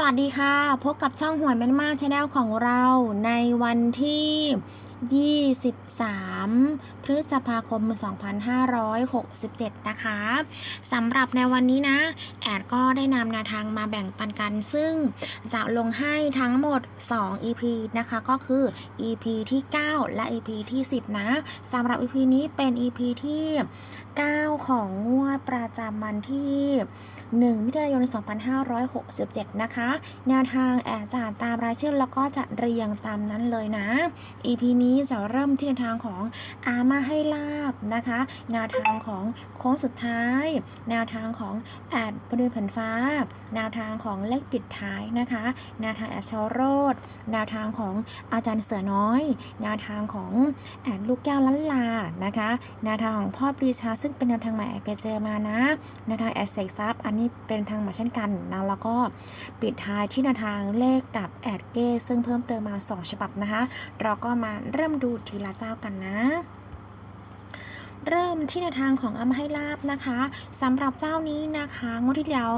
สวัสดีค่ะ พบกับช่องหวยแม่นมากชาแนลของเราในวันที่ 23 พฤษภาคม 2567 นะคะสำหรับในวันนี้นะ แอดก็ได้นำแนวทางมาแบ่งปันกัน ซึ่งจะลงให้ทั้งหมด 2 EP นะคะ ก็คือ EP ที่ 9 และ EP ที่ 10 นะสำหรับ EP นี้เป็น EP ที่ 9 ของงวดประจำวันที่ 1 มิถุนายน 2567 นะคะ แนวทางแอดจะตามรายชื่อแล้วก็จะเรียงตามนั้นเลยนะ EP นี้จะเริ่มที่แนวทางของอามาให้ลาบนะคะ แนวทางของโค้งสุดท้าย แนวทางของแอดบริเวณผ่นฟ้า แนวทางของเลขปิดท้ายนะคะ แนวทางแอดชอโรดแนวทางของอาจารย์เสือน้อย แนวทางของแอดลูกแก้วลันลานะคะ แนวทางของพ่อปรีชาซึ่งเป็นแนวทางใหม่แอดไปเจอมานะ แนวทางแอดเสกซับอันนี้เป็นทางใหม่เช่นกันนะแล้วก็ปิดท้ายที่แนวทางเลขดับแอดเก้ซึ่งเพิ่มเติมมา 2 ฉบับนะคะ เราก็มาเริ่มดูทีละเจ้ากันนะเริ่มที่แนวทางของอัมให้ลาบนะคะสำหรับเจ้านี้นะคะงวดที่แล้ว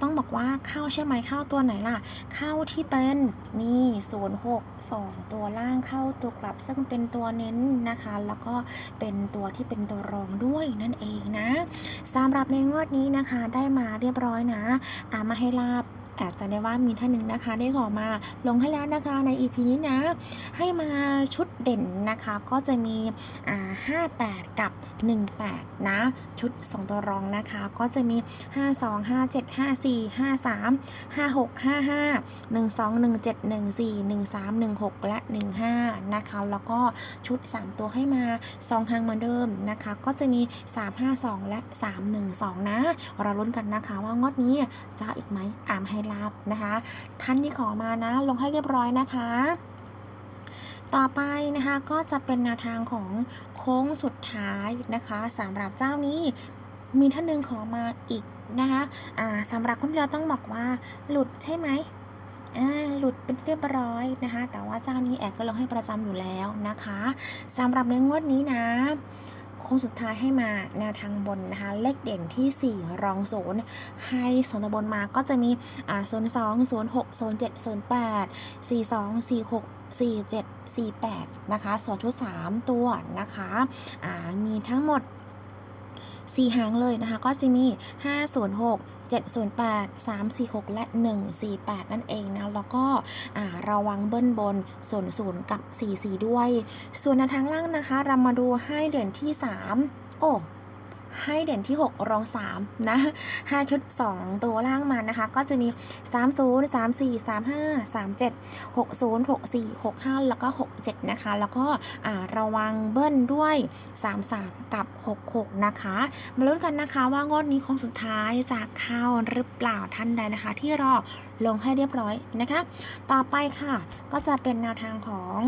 ต้องบอกว่าเข้าใช่ไหมเข้าตัวไหนล่ะ เข้าที่เป็นนี่0 6 2ตัวล่างเข้าตัวกลับซึ่งเป็นตัวเน้นนะคะ แล้วก็เป็นตัวที่เป็นตัวรองด้วยนั่นเองนะสำหรับในงวดนี้นะคะได้มาเรียบร้อยนะอามาให้ลาบ แอบจะได้ว่ามีท่านหนึ่งนะคะได้ขอมาลงให้แล้วนะคะใน EP นี้นะ ให้มาชุดเด่นนะคะก็จะมีอ่า58 กับ 18 นะ ชุด 2 ตัวรองนะคะ ก็จะมี 52 57 54 53 56 55 12 17 14 13 16 และ 15 นะคะ แล้วก็ชุด 3 ตัวให้มา 2 ครั้งเหมือนเดิมนะคะ ก็จะมี 352 และ 312 นะ เราลุ้นกันนะคะว่างวดนี้จะอีกไหมอ่ามให้ลาบนะคะ ท่านที่ขอมานะ ลงให้เรียบร้อยนะคะ ต่อไปนะคะก็จะเป็นแนวทางของโค้งสุดท้ายนะคะสำหรับเจ้านี้มีท่านหนึ่งขอมาอีกนะคะอ่าสำหรับคุณเราต้องบอกว่าหลุดใช่ไหมหลุดเป็นเรียบร้อยนะคะ แต่ว่าเจ้านี้แอกก็ลงให้ประจำอยู่แล้วนะคะสำหรับในงวดนี้นะ งสุดท้ายให้มาแนวทางบนนะคะ เลขเด่นที่ 4 รองศูนย์ให้สนบนมาก็จะมีอ่าโซน2โซน6โซน7โซน8 42 46 47 48 นะคะสอทุ3ตัวนะคะ มีทั้งหมด 4 หางเลยนะคะ ก็จะมี 506 708 346 และ 148 นั่นเองนะ แล้วก็ระวังเบิ้ลบนส่วนศูนกับ 44 ด้วย ส่วนในทางล่างนะคะ เรามาดูให้เด่นที่ 3 โอ้ ให้เด่นที่ 6 รอง 3 นะให้ชุด 2 ตัวล่างมานะคะ ก็จะมี 30 34 35 37 60 64 65 แล้วก็ 67 นะคะ แล้วก็ระวังเบิ้ลด้วย 33 กับ 66 นะคะ มาลุ้นกันนะคะว่างวดนี้ของสุดท้ายจะเข้าหรือเปล่าท่านใดนะคะ ที่รอลงให้เรียบร้อยนะคะ ต่อไปค่ะ ก็จะเป็นแนวทางของ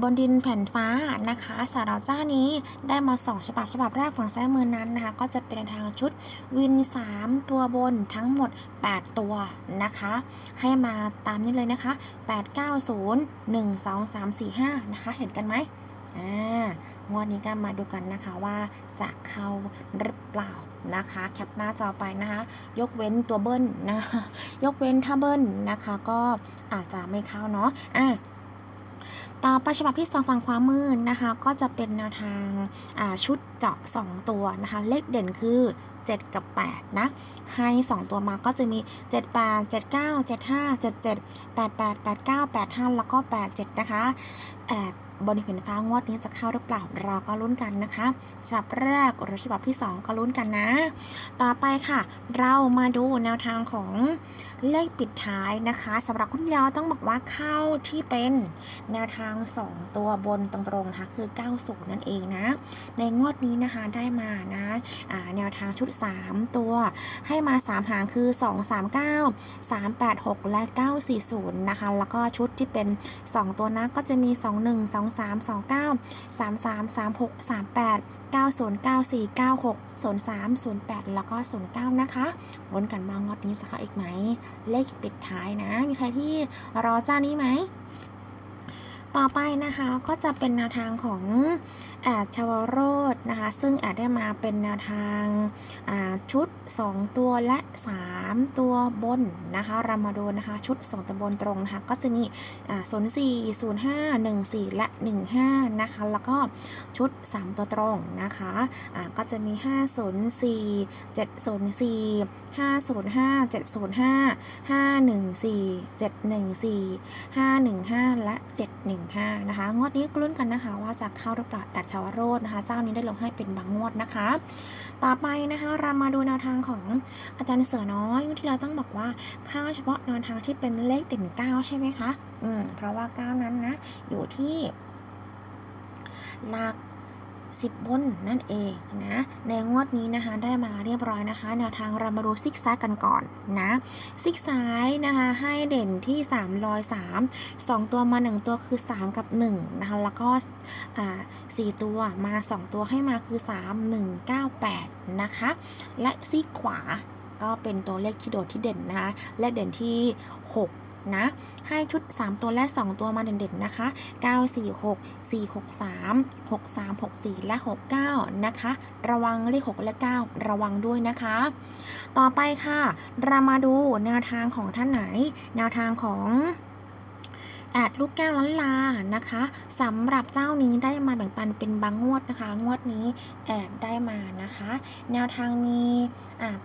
บนดินแผ่นฟ้านะคะสำหรับเจ้านี้ได้มา 2 ฉบับฉบับแรกฝั่งซ้ายมือนั้นนะคะ ก็จะเป็นทางชุดวิน 3 ตัวบนทั้งหมด 8 ตัวนะคะ ให้มาตามนี้เลยนะคะ 8 9 0 1 2 3 4 5 นะคะ เห็นกันไหมอ่างวดนี้ก็มาดูกันนะคะว่าจะเข้าหรือเปล่านะคะ แคปหน้าจอไปนะคะ ยกเว้นตัวเบิ้ลนะคะยกเว้นถ้าเบิ้ลนะคะ ก็อาจจะไม่เข้าเนาะอะ ต่อไปฉบับที่ 2 ฝั่งขวามือนะคะ ก็จะเป็นแนวทางาชุดเจาะ 2 ตัวนะคะ เลขเด่นคือ 7 กับ 8 นะ ให้ 2 ตัวมาก็จะมี 7 8 7 9 7 5 7 7 8 8 8 9 8 5 แล้วก็ 8 7 นะคะแอด บริเวณฟ้างวดนี้จะเข้าหรือเปล่าเราก็ลุ้นกันนะคะฉบับแรกหรือฉบับที่ 2 ก็ลุ้นกันนะ ต่อไปค่ะ เรามาดูแนวทางของเลขปิดท้ายนะคะสำหรับคุณยาวต้องบอกว่าเข้าที่เป็นแนวทาง 2 ตัวบนตรงๆนะคะคือ 90 นั่นเองนะ ในงวดนี้นะคะได้มานะแนวทางชุด 3 ตัว ให้มา 3 หางคือ 2 3 9 3 8 6 และ 940 นะคะ แล้วก็ชุดที่เป็น 2 ตัวนะก็จะมี 21 2 29 33 36 38 90 94 96 03 08 แล้วก็ 09 นะคะ วนกันมางวดนี้สักครั้งอีกไหม เลขปิดท้ายนะ มีใครที่รอเจ้านี้ไหม ต่อไปนะคะก็จะเป็นแนวทางของแอดชาวโรดนะคะ ซึ่งแอดได้มาเป็นแนวทางาชุด 2 ตัวและ 3 ตัวบนนะคะเรามาดูนะคะ ชุด 2 ตัวบนตรงนะคะ ก็จะมีอ่า04 05 14และ 15 นะคะ แล้วก็ชุด 3 ตัวตรงนะคะอ่าก็จะมี 504 704 505 705 514 714 515 และ 715 นะคะ งวดนี้กลุ้นกันนะคะว่าจะเข้าหรือเปล่าแอดชาวโรดนะคะ เจ้านี้ได้ลงให้เป็นบางงวดนะคะ ต่อไปนะคะเรามาดูแนวทางของอาจารย์เสือน้อยที่เราต้องบอกว่าเข้าเฉพาะนอนทางที่เป็นเลขติด่น9ใช่ไหมคะอืมเพราะว่าเก้านั้นนะอยู่ที่หลัก 10 บนนั่นเองนะในงวดนี้นะคะได้มาเรียบร้อยนะคะ แนวทางเรามาดูซิกแซกกันก่อนนะซิกซ้ายนะคะให้เด่นที่3รอย3 2 ตัวมา 1 ตัวคือ 3 กับ1นะคะแล้วก็อ่า4ตัวมา 2 ตัวให้มาคือ 3 1 9 8 นะคะ และซีกขวาก็เป็นตัวเลขที่โดดที่เด่นนะคะและเด่นที่ 6 นะ ให้ชุด 3 ตัวและ 2 ตัวมาเด่นๆนะคะ 946 463 6364 และ 69 นะคะ ระวังเลข 6 และ 9 ระวังด้วยนะคะ ต่อไปค่ะ เรามาดูแนวทางของท่านไหน แนวทางของแอดลูกแก้วล้านลานะคะสำหรับเจ้านี้ได้มาแบ่งปันเป็นบางงวดนะคะ งวดนี้แอดได้มานะคะ แนวทางมี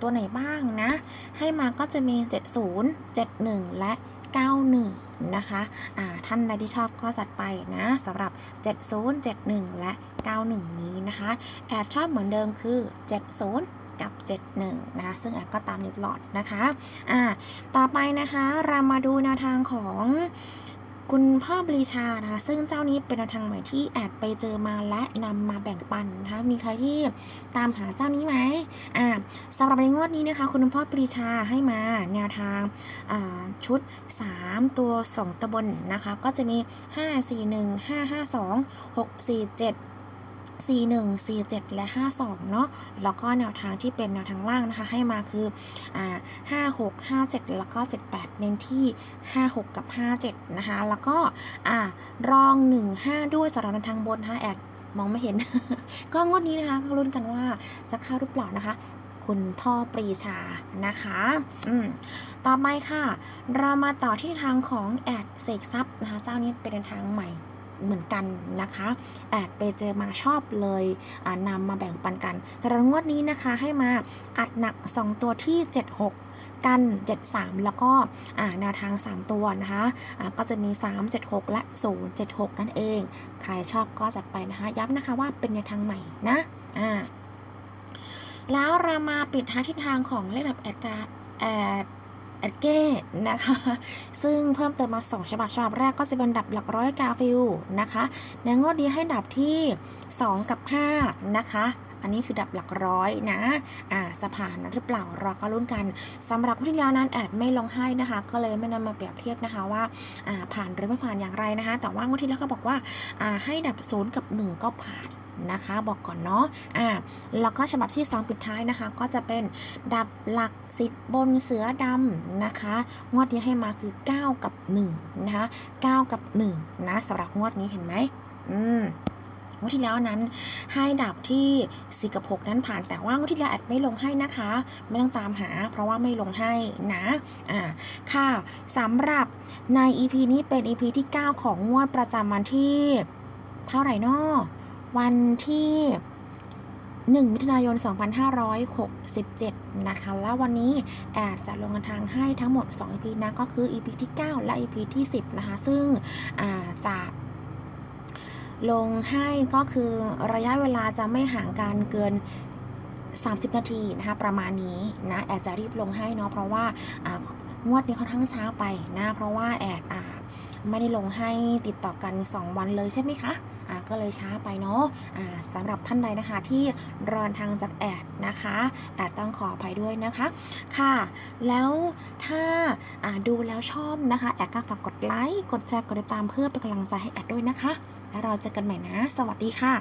ตัวไหนบ้างนะ ให้มาก็จะมี 70 71 และ 91 นะคะะท่านใดที่ชอบก็จัดไปนะสำหรับ 70 71 และ 91 นี้นะคะแอดชอบเหมือนเดิมคือ 70กับ 71 นะคะ ซึ่งแอดก็ตามอยู่ตลอดนะคะ อ่า ต่อไปนะคะ เรามาดูแนวทางของ คุณพ่อบรีชานะคะซึ่งเจ้านี้เป็นแนวทางใหม่ที่แอดไปเจอมาและนำมาแบ่งปันนะคะมีใครที่ตามหาเจ้านี้ไหมอ่าสำหรับในงวดนี้นะคะคุณพ่อปรีชาให้มาแนวทางอ่าชุด 3 ตัว 2ตะบนนะคะก็จะมี 5 4 1 5 5 2 6 4 7 41 47 และ 52 เนาะแล้วก็แนวทางที่เป็นแนวทางล่างนะคะ ให้มาคืออ่า56 57 แล้วก็ 78 เน้นที่ 56 กับ 57 นะคะ แล้วก็อ่ารอง 15 ด้วยสำหรับแนวทางบนนะคะแอดมองไม่เห็น ก็งวดนี้นะคะก็ลุ้นกันว่าจะเข้าหรือเปล่านะคะ คุณพ่อปรีชานะคะอืมต่อไปค่ะ เรามาต่อที่ทางของแอดเสกทรัพย์นะคะ เจ้านี้เป็นทางใหม่ เหมือนกันนะคะแอดไปเจอมาชอบเลยนำมาแบ่งปันกันสำหรับงวดนี้นะคะให้มาอัดหนัก 2 ตัวที่ 76กัน 73 แล้วก็แนวทาง 3 ตัวนะคะอ่าก็จะมี 3 76 และ 076 นั่นเอง ใครชอบก็จัดไปนะคะ ย้ำนะคะว่าเป็นแนวทางใหม่นะอ่าแล้วเรามาปิดท้ายทิศทางของเลขดับแอดกาแอด แอดเก้นะคะ ซึ่งเพิ่มเติมมา 2 ฉบับ ฉบับแรกก็จะเป็นดับหลักร้อยกาฟิลนะคะในงวดนี้ให้ดับที่ 2 กับ 5 นะคะ อันนี้คือดับหลักร้อยนะ อ่าจะผ่านหรือเปล่าเราก็ลุ้นกันสำหรับผู้ที่แล้วนั้นแอดไม่ลงให้นะคะ ก็เลยไม่นำมาเปรียบเทียบนะคะว่า อ่าผ่านหรือไม่ผ่านอย่างไรนะคะ แต่ว่างวดที่แล้วเขาบอกว่า อ่าให้ดับ 0 กับ 1 ก็ผ่าน นะคะ บอกก่อนเนาะอ่าแล้วก็ฉบับที่ 2 ปิดท้ายนะคะ ก็จะเป็นดับหลัก10บบนเสือดำนะคะ งวดนี้ให้มาคือ 9 กับ1นะคะ9กับ1นะสำหรับงวดนี้เห็นไหมอืมงวดที่แล้วนั้นให้ดับที่ 4 กับ 6 นั้นผ่านแต่ว่างวดที่แล้วแอดไม่ลงให้นะคะ ไม่ต้องตามหา เพราะว่าไม่ลงให้นะอ่าค่ะสำหรับใน EP นี้เป็น EP ที่ 9 ของงวดประจำวันที่ เท่าไหร่นาะ วันที่1มิถุนายน 2567 นะคะ แล้ววันนี้แอดจะลงทางให้ทั้งหมด 2 EP นะ ก็คือ EP ที่ 9 และ EP ที่ 10 นะคะ ซึ่งจะลงให้ก็คือระยะเวลาจะไม่ห่างกันเกิน 30 นาทีนะคะ ประมาณนี้นะ แอดจะรีบลงให้เนาะ เพราะว่างวดนี้ค่อนข้างช้าไปนะ เพราะว่าแอดอไม่ได้ลงให้ติดต่อกัน 2 วันเลยใช่ไหมคะ ก็เลยช้าไปเนาะะสำหรับท่านใดนะคะที่รอนทางจากแอดนะคะแอดต้องขออภัยด้วยนะคะค่ะ แล้วถ้าอ่าดูแล้วชอบนะคะแอดก็ฝากกดไลค์กดแชร์กดติดตามเพื่อเป็นกำลังใจให้แอดด้วยนะคะ แล้วเราเจอกันใหม่นะ สวัสดีค่ะ